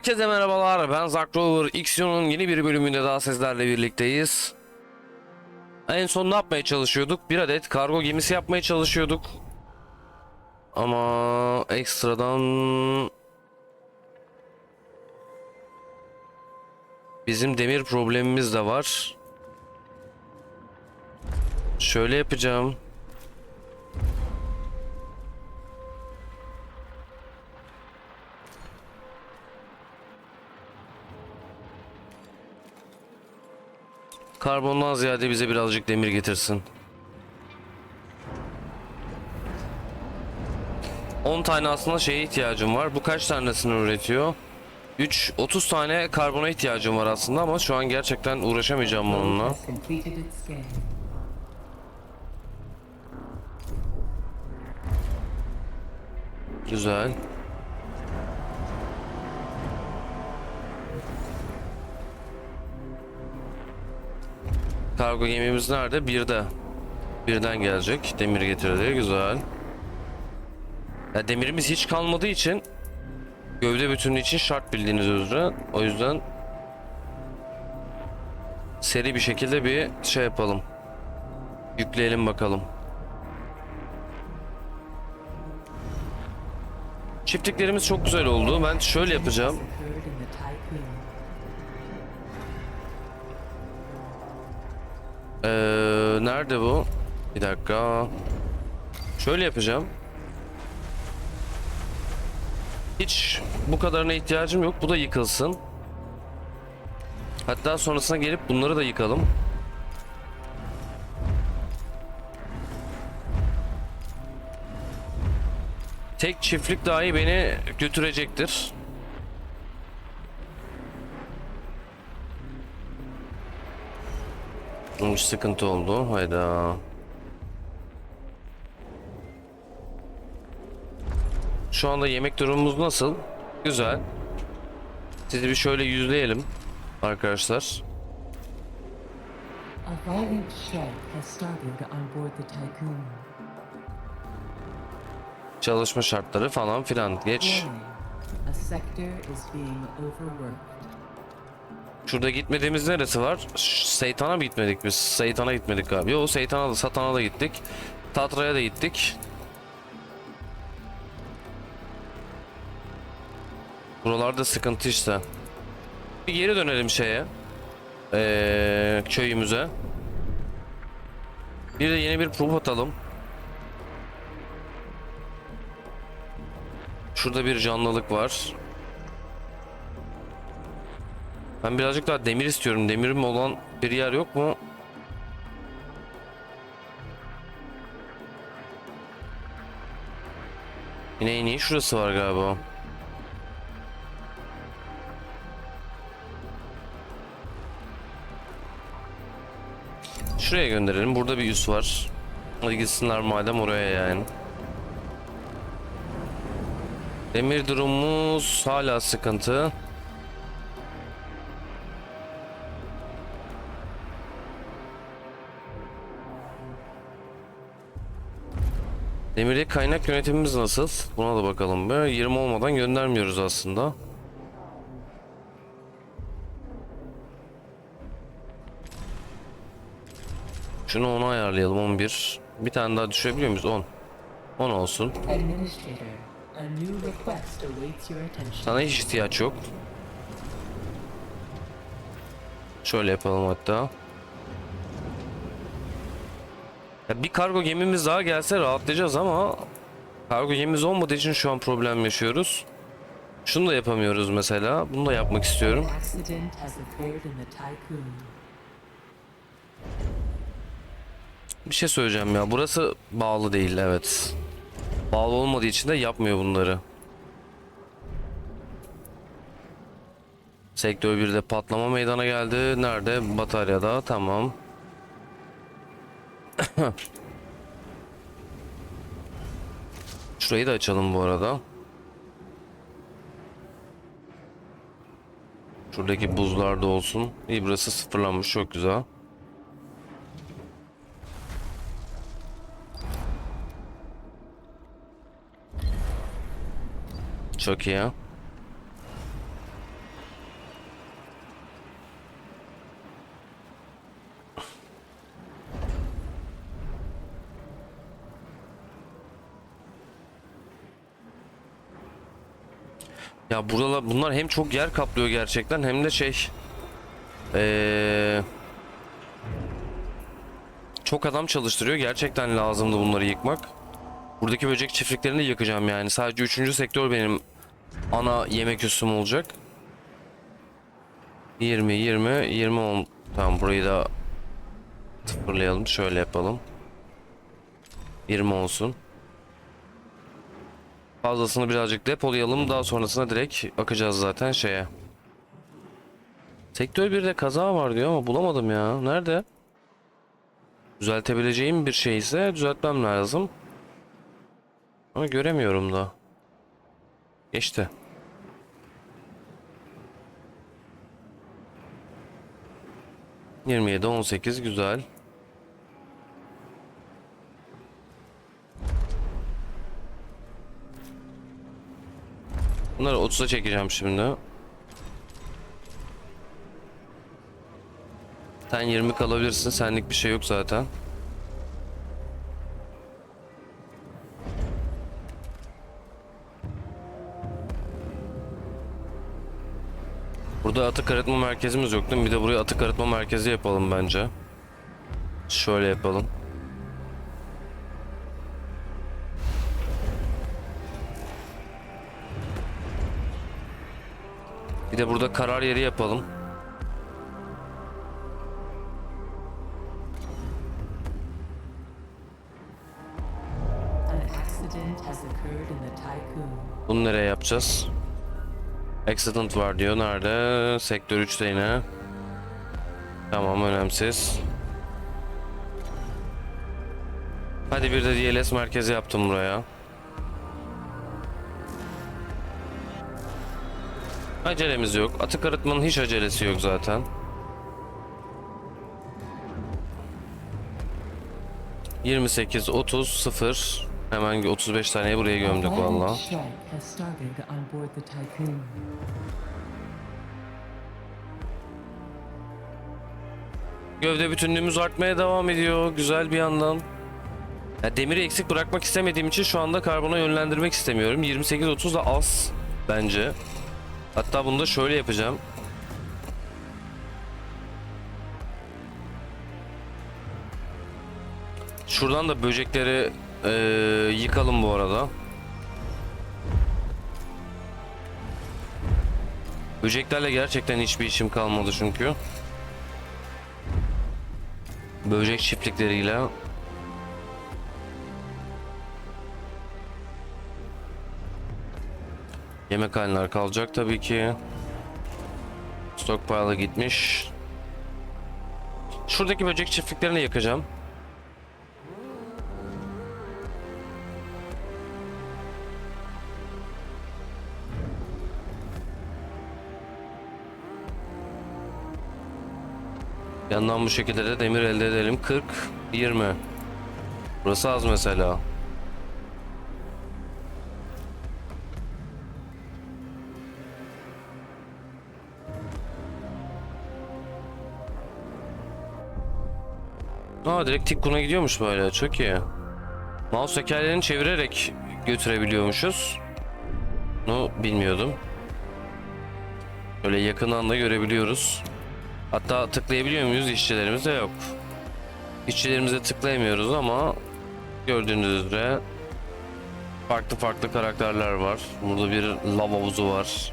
Herkese merhabalar ben Zack Rover Xion'un yeni bir bölümünde daha sizlerle birlikteyiz. En son ne yapmaya çalışıyorduk? Bir adet kargo gemisi yapmaya çalışıyorduk. Ama ekstradan bizim demir problemimiz de var. Şöyle yapacağım. Karbondan ziyade bize birazcık demir getirsin. 10 tane aslında şeye ihtiyacım var. Bu kaç tanesini üretiyor? 3 30 tane karbona ihtiyacım var aslında ama şu an gerçekten uğraşamayacağım bununla. Güzel. Kargo gemimiz nerede? Birde. Birden gelecek. Demir getirdi. Güzel. Ya demirimiz hiç kalmadığı için gövde bütünlüğü için şart bildiğiniz üzere. O yüzden seri bir şekilde bir şey yapalım. Yükleyelim bakalım. Çiftliklerimiz çok güzel oldu. Ben şöyle yapacağım. Ee, nerede bu? Bir dakika. Şöyle yapacağım. Hiç bu kadarına ihtiyacım yok. Bu da yıkılsın. Hatta sonrasına gelip bunları da yıkalım. Tek çiftlik dahi beni götürecektir. Bir sıkıntı oldu. Hayda. Şu anda yemek durumumuz nasıl? Güzel. Sizi bir şöyle yüzleyelim arkadaşlar. A violent shed has started on board the tycoon. Çalışma şartları falan filan. Geç. A sector is being overworked. Şurada gitmediğimiz neresi var? Seytan'a mı gitmedik biz? Seytan'a gitmedik galiba. Yo Seytan'a da Satan'a da gittik. Tatra'ya da gittik. Buralarda sıkıntı işte. Bir geri dönelim şeye. Ee, köyümüze. Bir de yeni bir proof atalım. Şurada bir canlılık var. Ben birazcık daha demir istiyorum. Demirim olan bir yer yok mu? Yine en şurası var galiba. Şuraya gönderelim. Burada bir üs var. Hadi gitsinler madem oraya yani. Demir durumumuz hala sıkıntı. Demir'e kaynak yönetimimiz nasıl? Buna da bakalım be. 20 olmadan göndermiyoruz aslında. Şunu 10'a ayarlayalım 11. Bir tane daha düşürebiliyor muyuz? 10. 10 olsun. Sana hiç ihtiyaç yok. Şöyle yapalım hatta. Ya bir kargo gemimiz daha gelse rahatlayacağız ama kargo gemimiz olmadığı için şu an problem yaşıyoruz. Şunu da yapamıyoruz mesela. Bunu da yapmak istiyorum. Bir şey söyleyeceğim ya. Burası bağlı değil evet. Bağlı olmadığı için de yapmıyor bunları. Sektör 1'de patlama meydana geldi. Nerede? Bataryada. Tamam. Şurayı da açalım bu arada. Şuradaki buzlar da olsun. İyi burası sıfırlanmış. Çok güzel. Çok iyi. Ya buralar bunlar hem çok yer kaplıyor gerçekten hem de şey ee, çok adam çalıştırıyor. Gerçekten lazımdı bunları yıkmak. Buradaki böcek çiftliklerini de yıkacağım yani. Sadece 3. sektör benim ana yemek üssüm olacak. 20 20 20 10 tamam burayı da sıfırlayalım. Şöyle yapalım. 20 olsun. Fazlasını birazcık depolayalım. Daha sonrasında direkt akacağız zaten şeye. Sektör 1'de kaza var diyor ama bulamadım ya. Nerede? Düzeltebileceğim bir şey ise düzeltmem lazım. Ama göremiyorum da. Geçti. Yirmi yedi, on güzel. Bunları 30'a çekeceğim şimdi. Sen 20 kalabilirsin. Senlik bir şey yok zaten. Burada atık arıtma merkezimiz yok değil mi? Bir de buraya atık arıtma merkezi yapalım bence. Şöyle yapalım. Bir de burada karar yeri yapalım. Bunu nereye yapacağız? Accident var diyor. Nerede? Sektör 3'te yine. Tamam önemsiz. Hadi bir de DLS merkezi yaptım buraya. Acelemiz yok. Atık arıtmanın hiç acelesi yok zaten. Yirmi sekiz, otuz, sıfır. Hemen 35 taneyi buraya gömdük valla. Gövde bütünlüğümüz artmaya devam ediyor. Güzel bir yandan. Ya demiri eksik bırakmak istemediğim için şu anda karbona yönlendirmek istemiyorum. 28-30 da az bence. Hatta bunu da şöyle yapacağım. Şuradan da böcekleri eee, yıkalım bu arada. Böceklerle gerçekten hiçbir işim kalmadı çünkü. Böcek çiftlikleriyle Yemekhaneler kalacak tabii ki. Stockpile'a gitmiş. Şuradaki böcek çiftliklerini yakacağım. Yandan bu şekilde de demir elde edelim. 40, 20. Burası az mesela. Aa direkt Tikkun'a gidiyormuş böyle. Çok iyi. Mouse tekerlerini çevirerek götürebiliyormuşuz. Bunu bilmiyordum. Böyle yakından da görebiliyoruz. Hatta tıklayabiliyor muyuz? İşçilerimizde yok. İşçilerimize tıklayamıyoruz ama gördüğünüz üzere farklı farklı karakterler var. Burada bir lav havuzu var.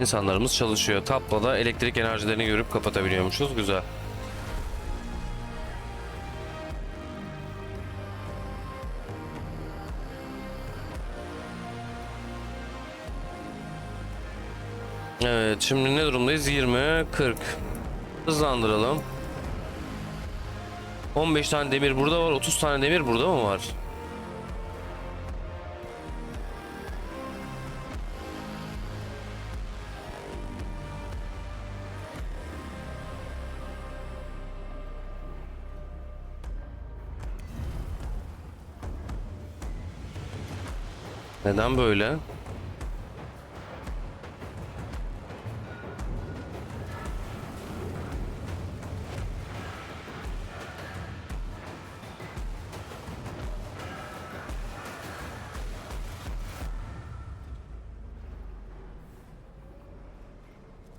İnsanlarımız çalışıyor. Tapla da elektrik enerjilerini görüp kapatabiliyormuşuz. Güzel. Evet şimdi ne durumdayız? 20, 40. Hızlandıralım. 15 tane demir burada var. 30 tane demir burada mı var? Neden böyle?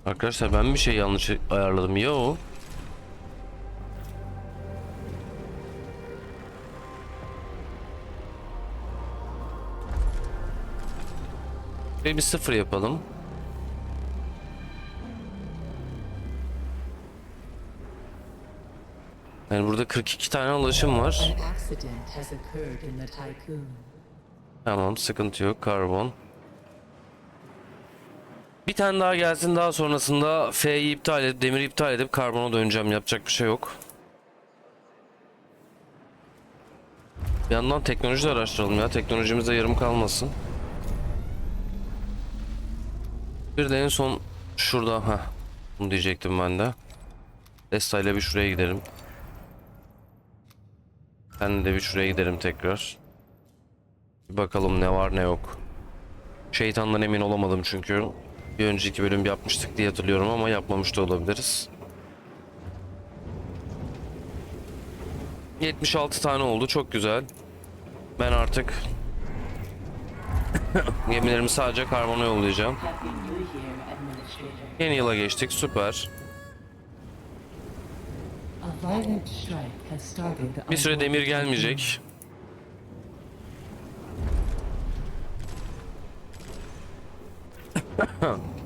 Arkadaşlar ben bir şey yanlış ayarladım ya o. Ve bir sıfır yapalım. Yani burada 42 tane ulaşım var. Tamam sıkıntı yok karbon. Bir tane daha gelsin daha sonrasında F'yi iptal edip demiri iptal edip karbona döneceğim yapacak bir şey yok. Bir yandan teknoloji de araştıralım ya teknolojimiz de yarım kalmasın. Bir de en son şurada ha bunu diyecektim ben de. Desta ile bir şuraya gidelim. Ben de bir şuraya gidelim tekrar. Bir bakalım ne var ne yok. Şeytandan emin olamadım çünkü. Bir önceki bölüm yapmıştık diye hatırlıyorum ama yapmamış da olabiliriz. 76 tane oldu çok güzel. Ben artık gemilerimi sadece karbona yollayacağım. Yeni yıla geçtik süper. Bir süre demir gelmeyecek.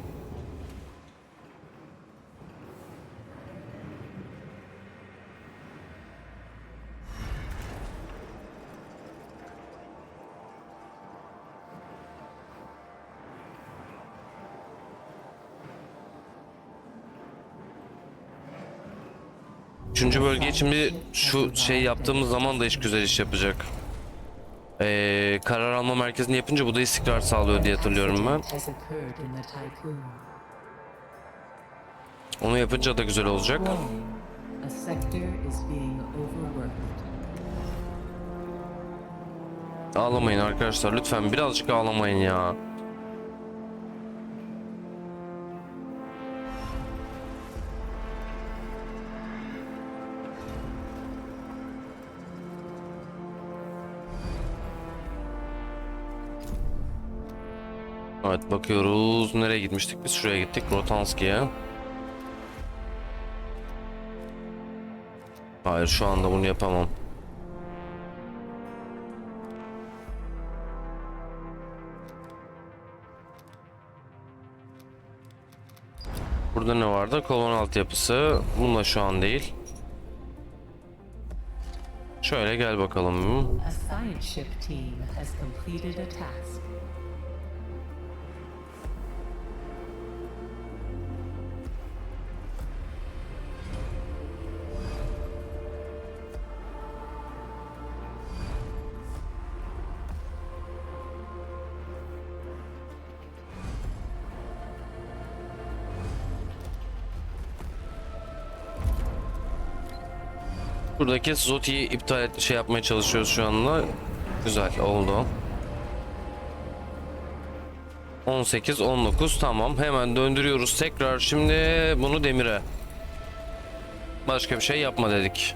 Üçüncü bölge için bir şu şey yaptığımız zaman da iş güzel iş yapacak. Ee, karar alma merkezini yapınca bu da istikrar sağlıyor diye hatırlıyorum ben. Onu yapınca da güzel olacak. Ağlamayın arkadaşlar lütfen birazcık ağlamayın ya. Evet bakıyoruz. Nereye gitmiştik? Biz şuraya gittik. Rotanski'ye. Hayır şu anda bunu yapamam. Burada ne vardı? Kolon altyapısı. Bununla şu an değil. Şöyle gel bakalım. Buradaki Zoti'yi iptal et, şey yapmaya çalışıyoruz şu anda. Güzel oldu. 18, 19 tamam. Hemen döndürüyoruz tekrar. Şimdi bunu demire. Başka bir şey yapma dedik.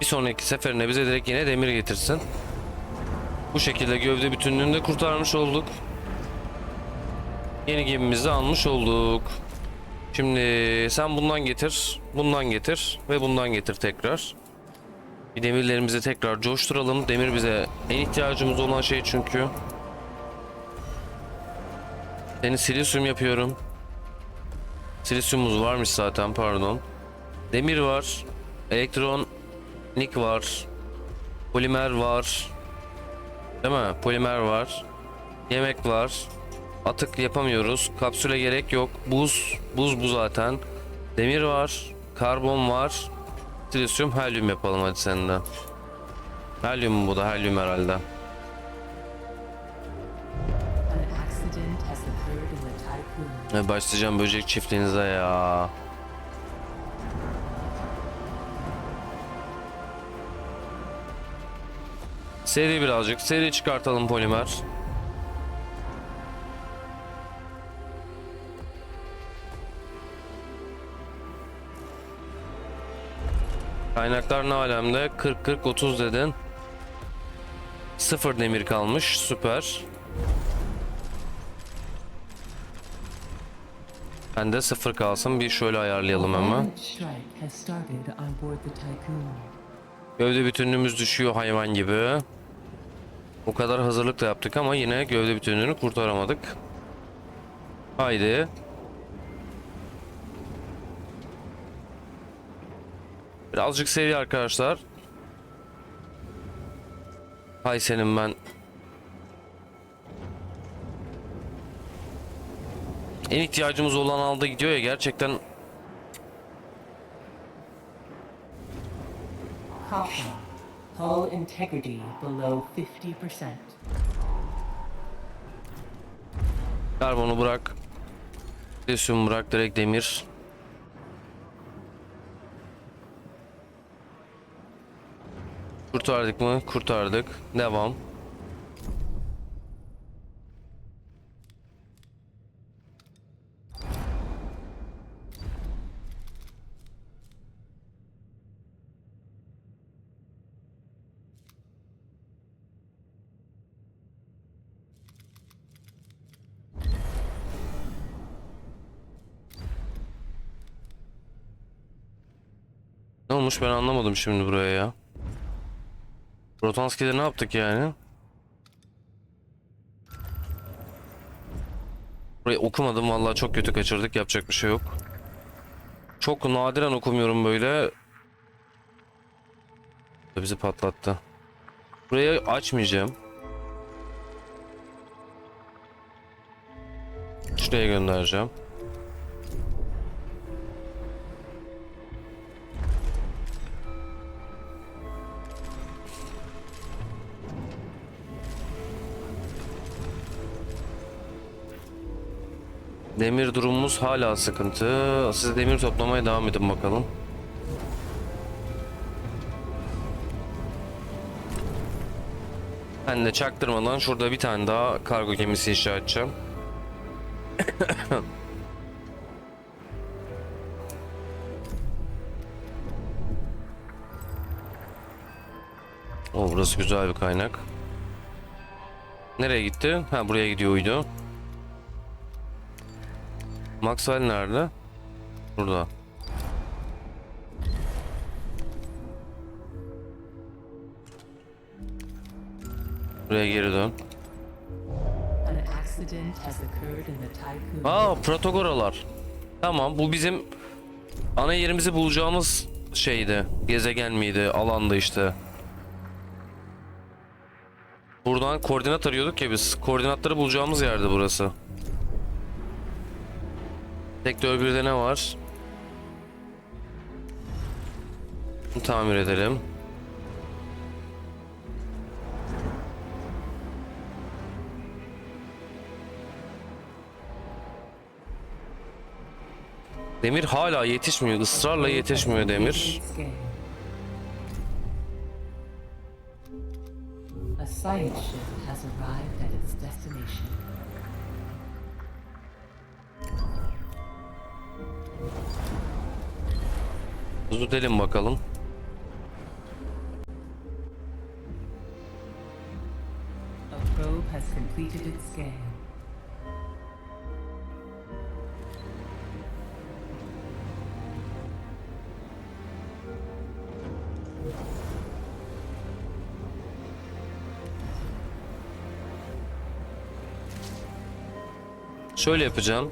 Bir sonraki seferine bize direkt yine demir getirsin. Bu şekilde gövde bütünlüğünü de kurtarmış olduk. Yeni gemimizi almış olduk. Şimdi sen bundan getir, bundan getir ve bundan getir tekrar. Bir demirlerimizi tekrar coşturalım. Demir bize en ihtiyacımız olan şey çünkü. Seni silisyum yapıyorum. Silisyumumuz varmış zaten pardon. Demir var. Elektronik var. Polimer var. Değil mi? Polimer var. Yemek var. Atık yapamıyoruz. Kapsüle gerek yok. Buz. Buz bu zaten. Demir var. Karbon var. Silisyum, helyum yapalım hadi sen de. Helyum bu da. Helyum herhalde. Ve başlayacağım böcek çiftliğinize ya. Seri birazcık. Seri çıkartalım polimer. Kaynaklar ne alemde? 40 40 30 dedin. Sıfır demir kalmış. Süper. Ben de sıfır kalsın. Bir şöyle ayarlayalım hemen. Gövde bütünlüğümüz düşüyor hayvan gibi. O kadar hazırlık da yaptık ama yine gövde bütünlüğünü kurtaramadık. Haydi. Birazcık seri arkadaşlar. Hay senin ben. En ihtiyacımız olan alda gidiyor ya gerçekten Caution. Hull integrity below 50%. Karbonu bırak. Lityum bırak direkt demir. Kurtardık mı? Kurtardık. Devam. Ne olmuş ben anlamadım şimdi buraya ya. Rotanski'de ne yaptık yani? Burayı okumadım vallahi çok kötü kaçırdık yapacak bir şey yok. Çok nadiren okumuyorum böyle. Bizi patlattı. Burayı açmayacağım. Şuraya göndereceğim. Demir durumumuz hala sıkıntı. Siz demir toplamaya devam edin bakalım. Ben de çaktırmadan şurada bir tane daha kargo gemisi inşa edeceğim. O burası güzel bir kaynak. Nereye gitti? Ha buraya gidiyor uydu. Maxwell nerede? Burada. Buraya geri dön. Aa protogoralar. Tamam bu bizim ana yerimizi bulacağımız şeydi. Gezegen miydi? Alanda işte. Buradan koordinat arıyorduk ya biz. Koordinatları bulacağımız yerdi burası. Sektör 1'de ne var? Bunu tamir edelim. Demir hala yetişmiyor. ısrarla yetişmiyor demir. A science ship has arrived at Delin bakalım. Şöyle yapacağım.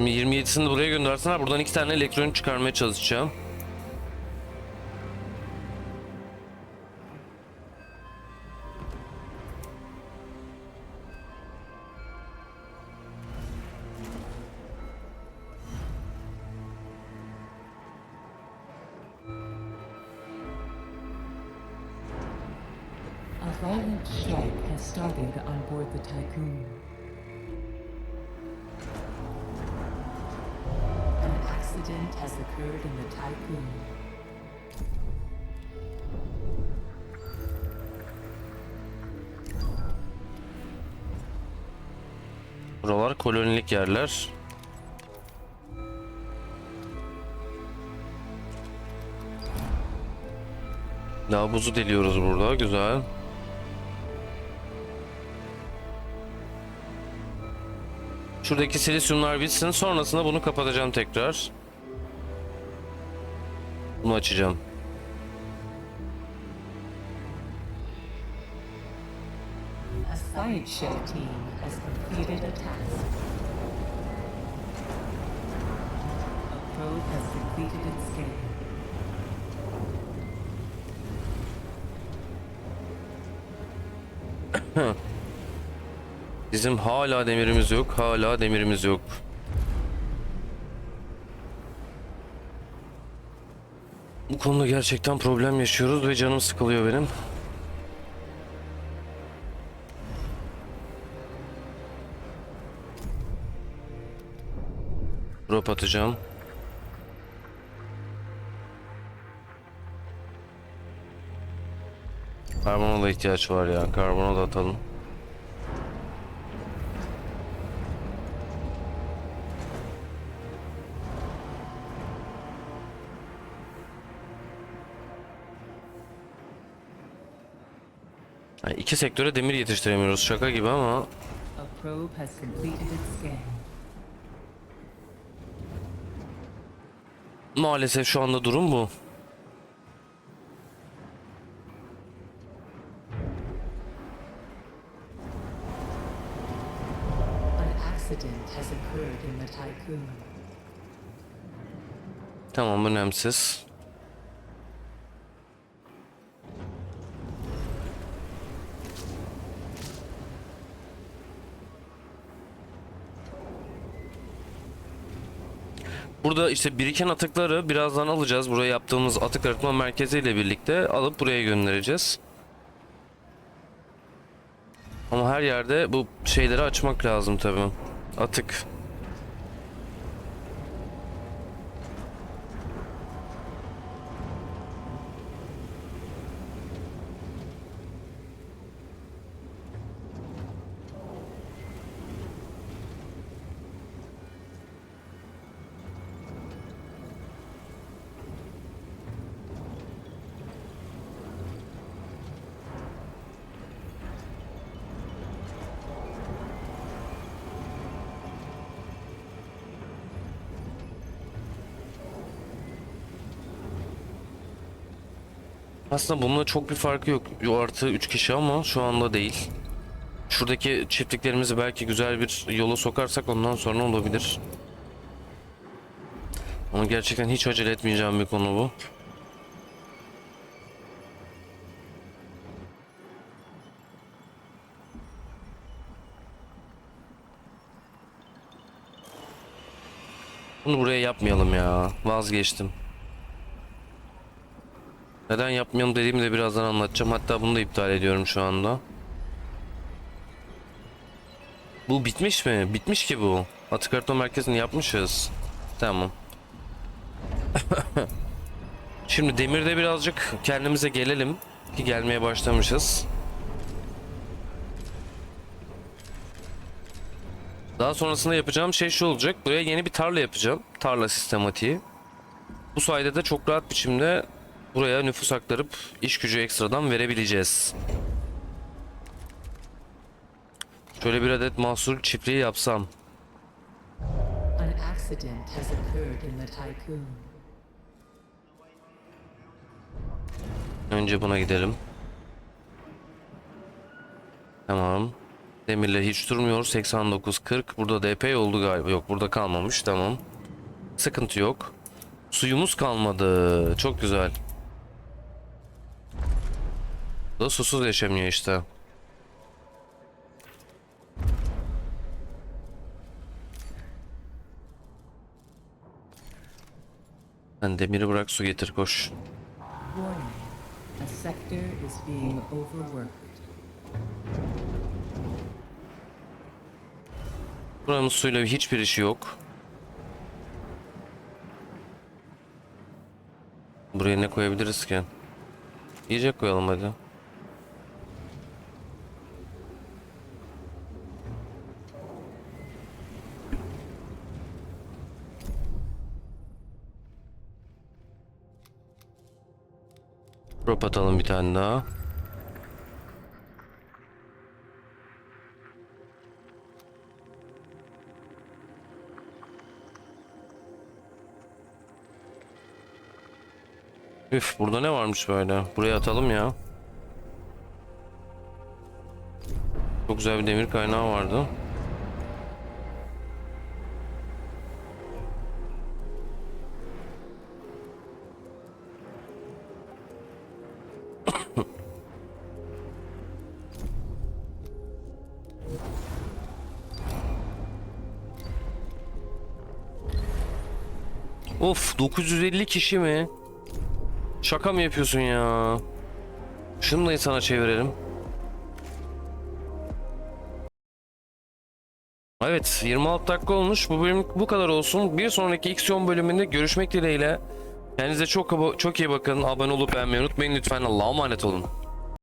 Şimdi 27'sini buraya göndersinler. Buradan iki tane elektronik çıkarmaya çalışacağım. The Tycoon. incident has occurred in the Typhoon. Buralar kolonilik yerler. Daha buzu deliyoruz burada. Güzel. Şuradaki silisyumlar bitsin. Sonrasında bunu kapatacağım tekrar. Bunu açacağım. A science ship team has completed a task. A probe has completed its scan. Bizim hala demirimiz yok. Hala demirimiz yok. Konuda gerçekten problem yaşıyoruz ve canım sıkılıyor benim. Drop atacağım. Karbona da ihtiyaç var ya. Karbona da atalım. Yani iki sektöre demir yetiştiremiyoruz. Şaka gibi ama maalesef şu anda durum bu. Tamam önemsiz. Burada işte biriken atıkları birazdan alacağız. Buraya yaptığımız atık arıtma merkezi ile birlikte alıp buraya göndereceğiz. Ama her yerde bu şeyleri açmak lazım tabii. Atık. Aslında bununla çok bir farkı yok. Yo, Artı 3 kişi ama şu anda değil. Şuradaki çiftliklerimizi belki güzel bir yola sokarsak ondan sonra olabilir. Ama gerçekten hiç acele etmeyeceğim bir konu bu. Bunu buraya yapmayalım ya. Vazgeçtim. Neden yapmayalım dediğimi de birazdan anlatacağım. Hatta bunu da iptal ediyorum şu anda. Bu bitmiş mi? Bitmiş ki bu. Atık arıtma merkezini yapmışız. Tamam. Şimdi demirde birazcık kendimize gelelim. Ki gelmeye başlamışız. Daha sonrasında yapacağım şey şu olacak. Buraya yeni bir tarla yapacağım. Tarla sistematiği. Bu sayede de çok rahat biçimde buraya nüfus aktarıp iş gücü ekstradan verebileceğiz. Şöyle bir adet mahsul çiftliği yapsam. Önce buna gidelim. Tamam. Demirle hiç durmuyor. 89-40. Burada DP oldu galiba. Yok burada kalmamış. Tamam. Sıkıntı yok. Suyumuz kalmadı. Çok güzel. Bu da susuz yaşamıyor işte. Sen demiri bırak su getir koş. Buranın suyla hiçbir işi yok. Buraya ne koyabiliriz ki? Yiyecek koyalım hadi. Kapatalım bir tane daha. Üf burada ne varmış böyle? Buraya atalım ya. Çok güzel bir demir kaynağı vardı. Of 950 kişi mi? Şaka mı yapıyorsun ya? Şunu da sana çevirelim. Evet 26 dakika olmuş. Bu bölüm bu kadar olsun. Bir sonraki X-Yon bölümünde görüşmek dileğiyle. Kendinize çok çok iyi bakın. Abone olup beğenmeyi unutmayın lütfen. Allah'a emanet olun.